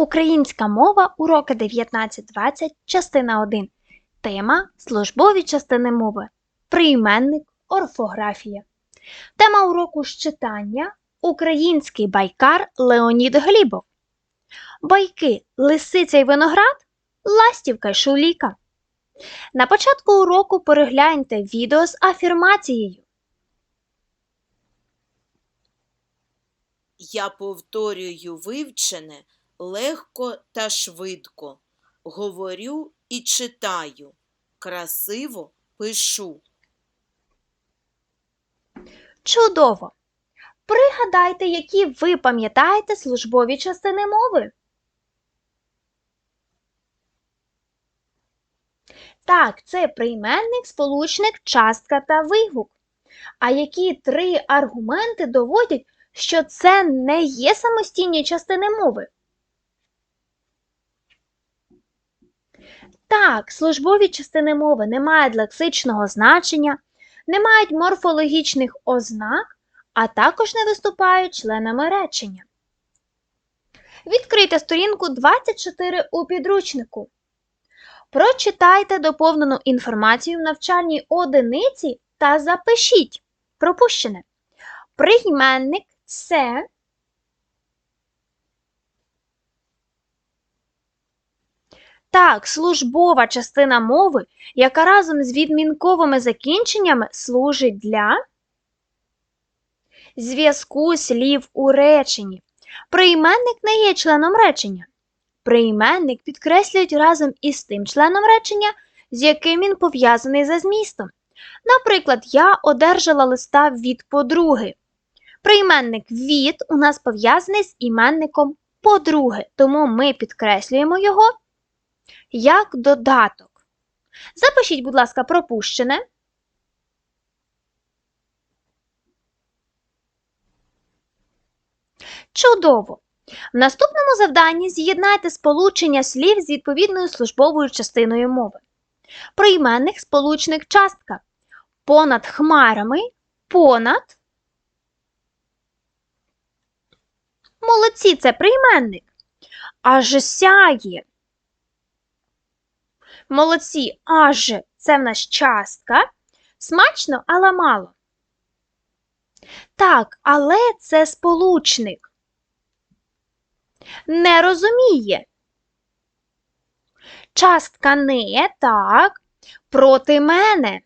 Українська мова, уроки 19-20, частина 1. Тема службові частини мови. Прийменник, орфографія. Тема уроку з читання Український байкар Леонід Глібов. Байки Лисиця й виноград, Ластівка й Шуліка. На початку уроку перегляньте відео з афірмацією. Я повторюю вивчене легко та швидко. Говорю і читаю. Красиво пишу. Чудово! Пригадайте, які ви пам'ятаєте службові частини мови. Так, це прийменник, сполучник, частка та вигук. А які три аргументи доводять, що це не є самостійні частини мови? Так, службові частини мови не мають лексичного значення, не мають морфологічних ознак, а також не виступають членами речення. Відкрийте сторінку 24 у підручнику. Прочитайте доповнену інформацію в навчальній одиниці та запишіть пропущене. Прийменник це Так, службова частина мови, яка разом з відмінковими закінченнями служить для зв'язку слів у реченні. Прийменник не є членом речення. Прийменник підкреслюють разом із тим членом речення, з яким він пов'язаний за змістом. Наприклад, я одержала листа від подруги. Прийменник від у нас пов'язаний з іменником подруги, тому ми підкреслюємо його як додаток. Запишіть, будь ласка, пропущене. Чудово! В наступному завданні з'єднайте сполучення слів з відповідною службовою частиною мови. Прийменник сполучник частка. Понад хмарами, понад. Молодці це прийменник. Аж сяє. Молодці, аж це в нас частка. Смачно, але мало. Так, але це сполучник. Не розуміє. Частка не так. Проти мене.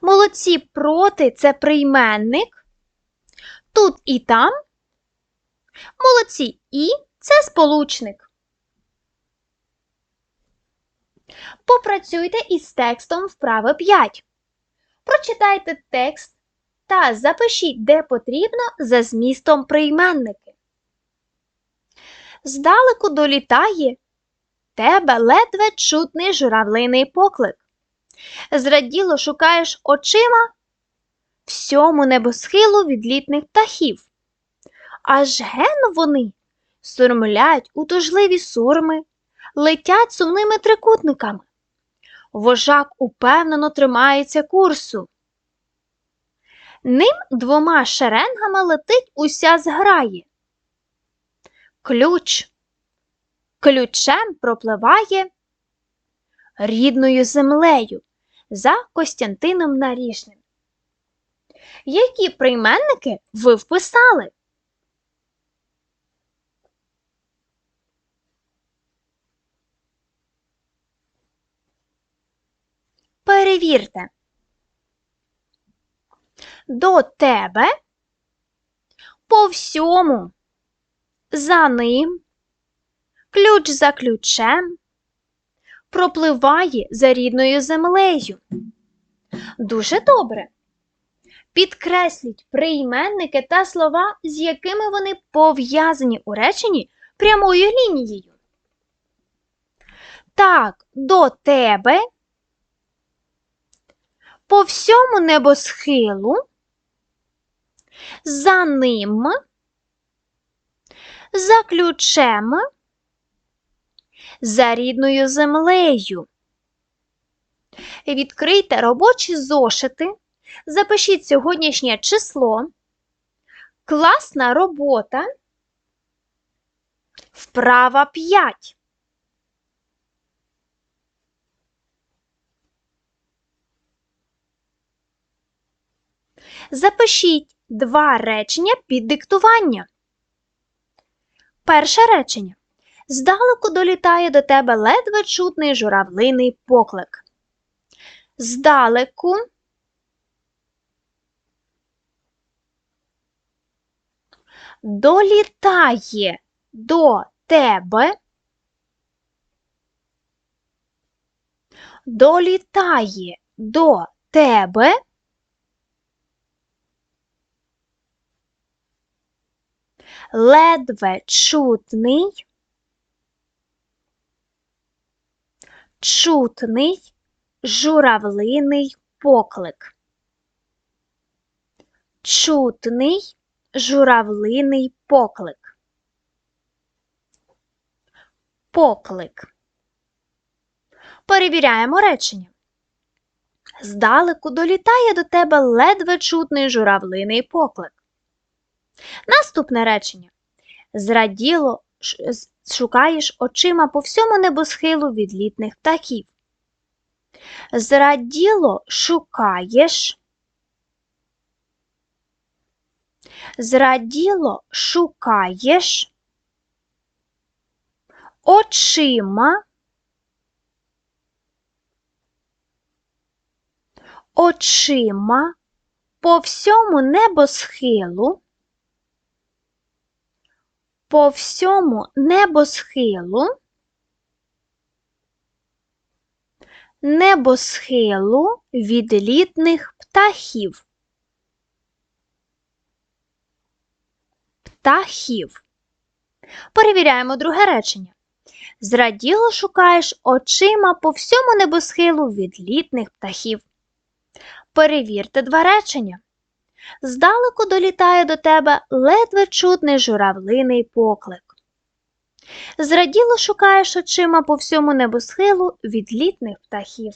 Молодці проти це прийменник. Тут і там. Молодці і це сполучник. Попрацюйте із текстом вправи 5. Прочитайте текст та запишіть, де потрібно, за змістом прийменники. Здалеку долітає тебе ледве чутний журавлиний поклик. Зраділо шукаєш очима всьому небосхилу відлітних птахів. Аж ген вони сурмлять у тужливі сурми, летять сумними трикутниками. Вожак упевнено тримається курсу. Ним двома шеренгами летить уся зграє. Ключ ключем пропливає рідною землею за Костянтином Наріжним. Які прийменники ви вписали? Перевірте. До тебе по всьому, за ним, ключ за ключем, пропливає за рідною землею. Дуже добре. Підкресліть прийменники та слова, з якими вони пов'язані у реченні прямою лінією. Так, до тебе по всьому небосхилу, за ним, за ключем, за рідною землею. Відкрийте робочі зошити, запишіть сьогоднішнє число, класна робота Вправа 5. Запишіть два речення під диктування. Перше речення. Здалеку долітає до тебе ледве чутний журавлиний поклик. Здалеку долітає до тебе, долітає до тебе ледве чутний, чутний журавлиний поклик. Чутний журавлиний поклик. Поклик. Перевіряємо речення. Здалеку долітає до тебе ледве чутний журавлиний поклик. Наступне речення. Зраділо шукаєш очима по всьому небосхилу відлітних птахів. Зраділо шукаєш. Зраділо шукаєш очима. Очима по всьому небосхилу. По всьому небосхилу. Небосхилу відлітних птахів. Птахів. Перевіряємо друге речення. Зраділо шукаєш очима по всьому небосхилу відлітних птахів. Перевірте два речення. Здалеку долітає до тебе ледве чутний журавлиний поклик. Зраділо шукаєш очима по всьому небосхилу відлітних птахів.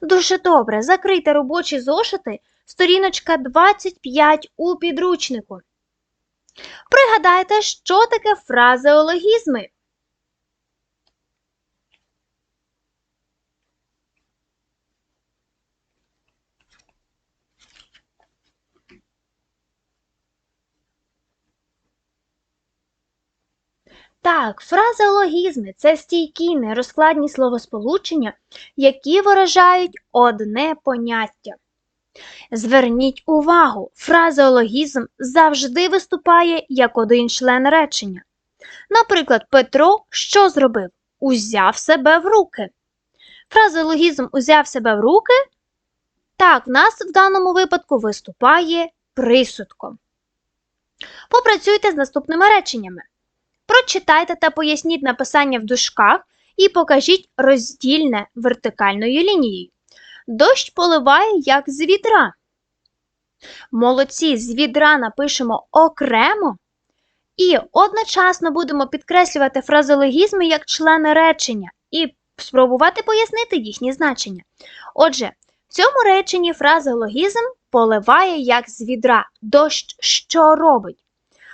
Дуже добре, закрийте робочі зошити, сторіночка 25 у підручнику. Пригадайте, що таке фразеологізми. Так, фразеологізми це стійкі нерозкладні словосполучення, які виражають одне поняття. Зверніть увагу, фразеологізм завжди виступає як один член речення. Наприклад, Петро що зробив? Узяв себе в руки. Фразеологізм узяв себе в руки. Так, в нас в даному випадку виступає присудком. Попрацюйте з наступними реченнями. Прочитайте та поясніть написання в дужках і покажіть роздільне вертикальною лінією. Дощ поливає, як з відра. Молодці, з відра напишемо окремо і одночасно будемо підкреслювати фразеологізми як члени речення і спробувати пояснити їхні значення. Отже, в цьому реченні фразеологізм поливає як з відра. Дощ що робить?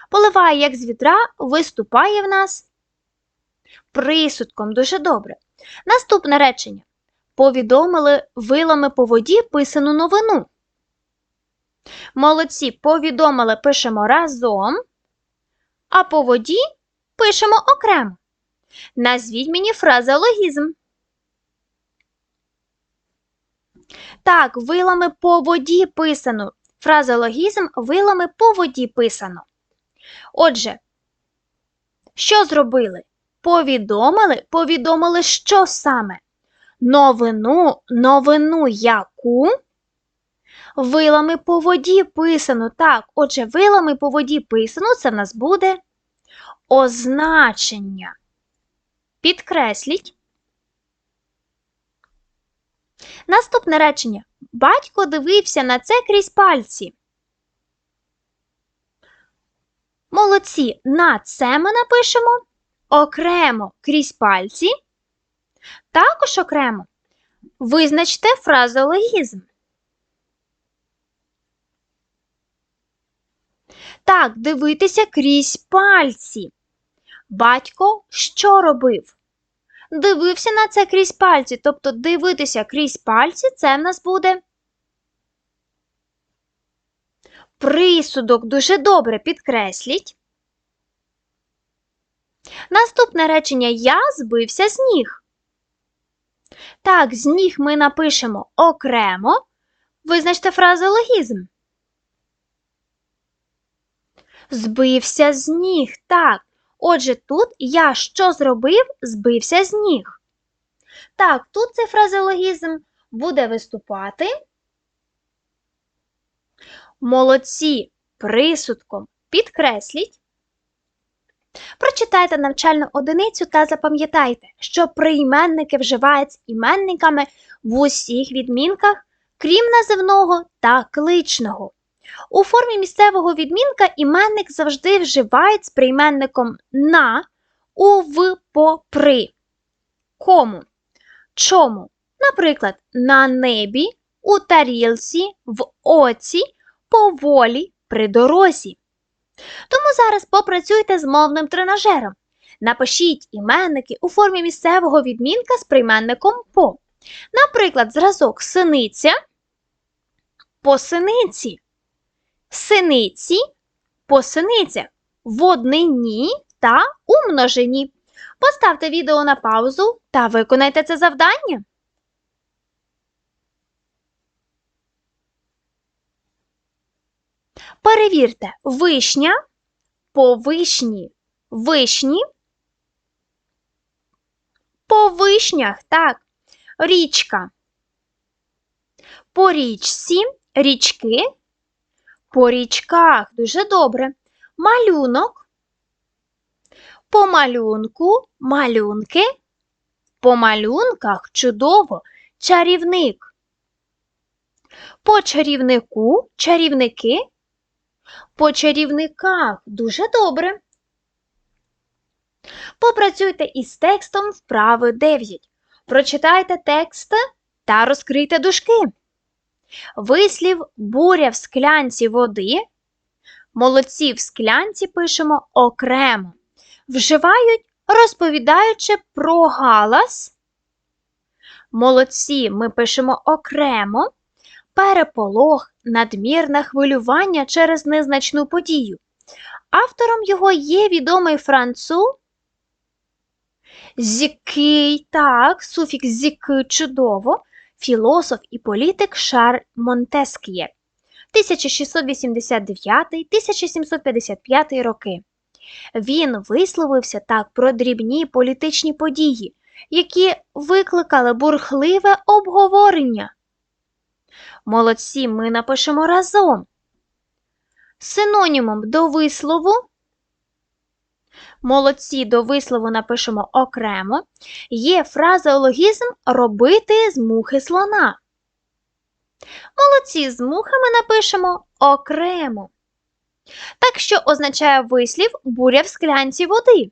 Поливає як з відра, виступає в нас присудком. Дуже добре. Наступне речення. Повідомили вилами по воді писану новину. Молодці повідомили пишемо разом, а по воді пишемо окремо. Назвіть мені фразеологізм. Так, вилами по воді писано. Фразеологізм вилами по воді писано. Отже, що зробили? Повідомили, повідомили, що саме? Новину, новину яку? Вилами по воді писано. Так, отже, вилами по воді писано, це в нас буде означення. Підкресліть. Наступне речення. Батько дивився на це крізь пальці. Молодці, на це ми напишемо окремо крізь пальці. Також окремо визначте фразеологізм. Так, Так, дивитися крізь пальці. Батько що робив? Дивився на це крізь пальці, тобто дивитися крізь пальці це в нас буде. Присудок дуже добре підкресліть. Наступне речення Я збився з ніг. Так, з ніг ми напишемо окремо. Визначте фразеологізм. Збився з ніг. Так. Отже, тут я що зробив? Збився з ніг. Так, тут цей фразеологізм буде виступати. Молодці присудком підкресліть. Прочитайте навчальну одиницю та запам'ятайте, що прийменники вживають з іменниками в усіх відмінках, крім називного та кличного. У формі місцевого відмінка іменник завжди вживають з прийменником на, у, в, по, при. Кому? Чому? Наприклад, на небі, у тарілці, в оці, поволі, при дорозі. Тому зараз попрацюйте з мовним тренажером. Напишіть іменники у формі місцевого відмінка з прийменником по. Наприклад, зразок синиця по синиці, синиці по синицях, в однині та у множині. Поставте відео на паузу та виконайте це завдання. Перевірте. Вишня. По вишні, вишні. По вишнях, так, річка. По річці, річки, по річках, дуже добре. Малюнок, по малюнку, малюнки, по малюнках. Чудово, чарівник. По чарівнику, чарівники, по чарівниках дуже добре. Попрацюйте із текстом вправи 9. Прочитайте текст та розкрийте дужки. Вислів буря в склянці води. Молодці в склянці пишемо окремо. Вживають, розповідаючи про галас. Молодці ми пишемо окремо. Переполох, надмірне хвилювання через незначну подію. Автором його є відомий француз Зікий, так, суфікс зіки чудово, філософ і політик Шарль Монтеск'є 1689-1755 роки. Він висловився так про дрібні політичні події, які викликали бурхливе обговорення. Молодці ми напишемо разом. Синонімом до вислову. Молодці до вислову напишемо окремо. Є фразеологізм робити з мухи слона. Молодці з мухами напишемо окремо. Так що означає вислів буря в склянці води.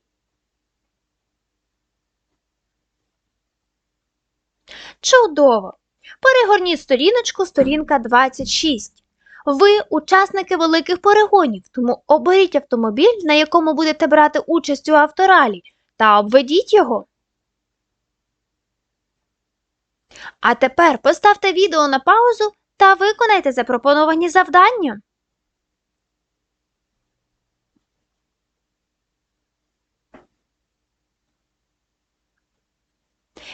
Чудово! Перегорніть сторіночку, сторінка 26. Ви учасники великих перегонів, тому оберіть автомобіль, на якому будете брати участь у авторалі, та обведіть його. А тепер поставте відео на паузу та виконайте запропоновані завдання.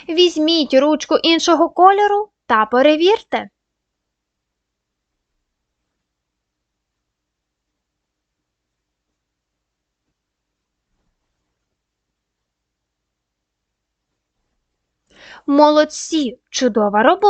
Візьміть ручку іншого кольору та перевірте. Молодці! Чудова робота!